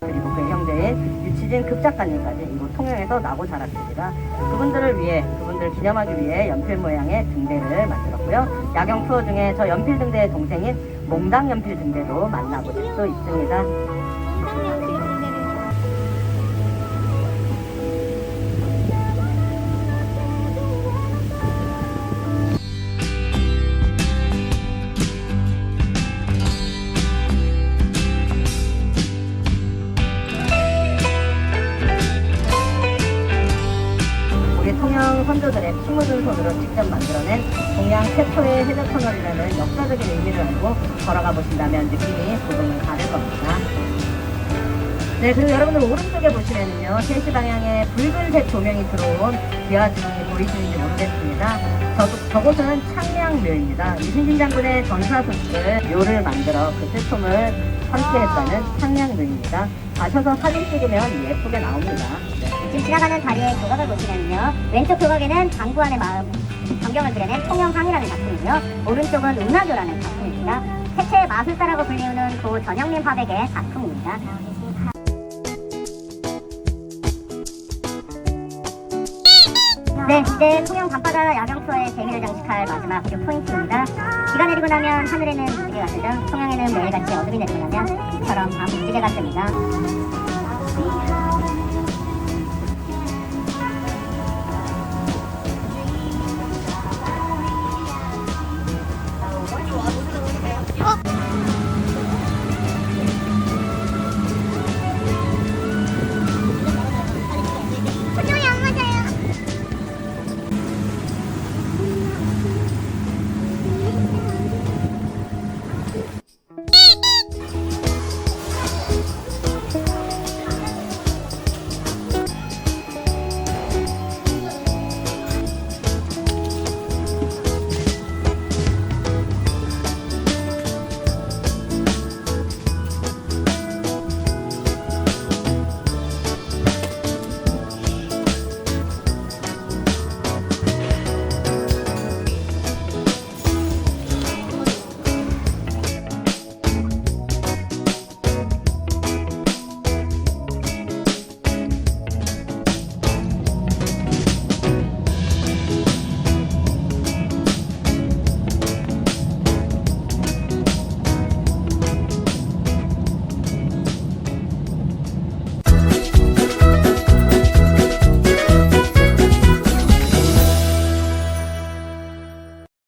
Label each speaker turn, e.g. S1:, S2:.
S1: 그리고 그 형제인 유치진 급작가님까지 이곳 통영에서 나고 자랐습니다. 그분들을 위해 그분들 기념하기 위해 연필 모양의 등대를 만들었고요. 야경 투어 중에 저 연필 등대의 동생인 몽당 연필 등대도 만나보실 수 있습니다. 통영 선조들의 피 묻은 손으로 직접 만들어낸 동양 최초의 해저 터널이라는 역사적인 의미를 알고 걸어가 보신다면 느낌이 조금은 다를 겁니다. 네, 그리고 여러분들 오른쪽에 보시면요. 3시 방향에 붉은색 조명이 들어온 기와집이 보이시는지 모르겠습니다. 저, 저곳은 창량묘입니다. 이순신 장군의 전사 소식을 묘를 만들어 그 슬픔을 함께했다는 창량묘입니다. 가셔서 사진 찍으면 예쁘게 나옵니다. 네.
S2: 지금 지나가는 다리의 조각을 보시면요. 왼쪽 조각에는 장구안의 마음, 전경을 그려낸 통영항이라는 작품이고요. 오른쪽은 운하교라는 작품입니다. 태채의 마술사라고 불리우는 고 전영민 화백의 작품입니다. 네, 이제 통영 밤바다 야경 투어의 재미를 장식할 마지막 뷰 포인트입니다. 비가 내리고 나면 하늘에는 무지개 같으죠. 통영에는 매일같이 어둠이 내리고 나면 이처럼 밤 무지개 같습니다.